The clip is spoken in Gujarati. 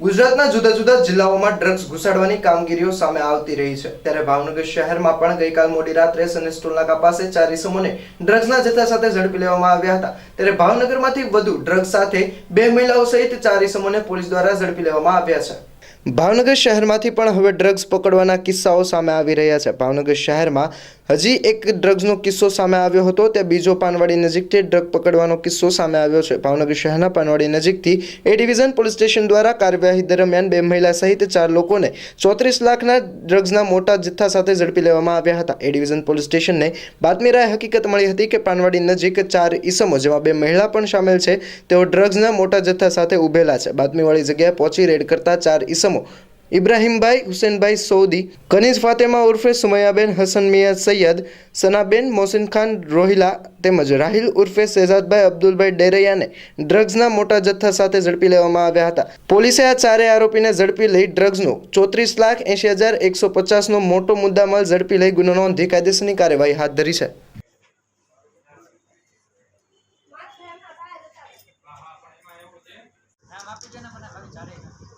ગુજરાતના જુદા જુદા જિલ્લાઓમાં ડ્રગ્સ ઘુસાડવાની કામગીરીઓ સામે આવતી રહી છે. ત્યારે ભાવનગર શહેરમાં પણ ગઈકાલ મોડી રાત્રે સનેસ ટોલનાકા પાસે ચાર ઇસમોને ડ્રગ્સના જથ્થા સાથે ઝડપી લેવામાં આવ્યા હતા. ત્યારે ભાવનગરમાંથી વધુ ડ્રગ્સ સાથે બે મહિલાઓ સહિત ચાર ઇસમોને પોલીસ દ્વારા ઝડપી લેવામાં આવ્યા છે. ભાવનગર શહેરમાંથી પણ હવે ડ્રગ્સ પકડવાના કિસ્સાઓ સામે આવી રહ્યા છે. ભાવનગર શહેરમાં હજી એક ડ્રગ્સનો કિસ્સો સામે આવ્યો હતો ત્યાં બીજો પાનવાડી નજીકથી ડ્રગ પકડવાનો કિસ્સો સામે આવ્યો છે. ભાવનગર શહેરના પાનવાડી નજીકથી એ ડિવિઝન પોલીસ સ્ટેશન દ્વારા કાર્યવાહી દરમિયાન બે મહિલા સહિત ચાર લોકોને ચોત્રીસ લાખના ડ્રગ્સના મોટા જથ્થા સાથે ઝડપી લેવામાં આવ્યા હતા. એ ડિવિઝન પોલીસ સ્ટેશનને બાતમી રાય હકીકત મળી હતી કે પાનવાડી નજીક ચાર ઈસમો, જેમાં બે મહિલા પણ સામેલ છે, તેઓ ડ્રગ્સના મોટા જથ્થા સાથે ઉભેલા છે. બાતમીવાળી જગ્યાએ પહોંચી રેડ કરતા ચાર ઈસમો ઇબ્રાહીમભાઈ, હુસેનભાઈ સૌદી કનીઝ ફાતેમા ઉર્ફે સુમૈયાબેન, હસન મિયા સૈયદ, સનાબેન મોહસિન ખાન રોહિલા તેમજ રાહિલ ઉર્ફે શહેજાદભાઈ અબ્દુલભાઈ ડેરૈયાને ડ્રગ્સના મોટા જથ્થા સાથે ઝડપી લેવામાં આવ્યા હતા. પોલીસે આ ચારેય આરોપીને ઝડપી લઈ ડ્રગ્સનો ચોત્રીસ લાખ એંશી હજાર એકસો પચાસનો મોટો મુદ્દામાલ ઝડપી લઈ ગુનો નોંધી કાયદેસરની કાર્યવાહી હાથ ધરી છે. નામ આપી મને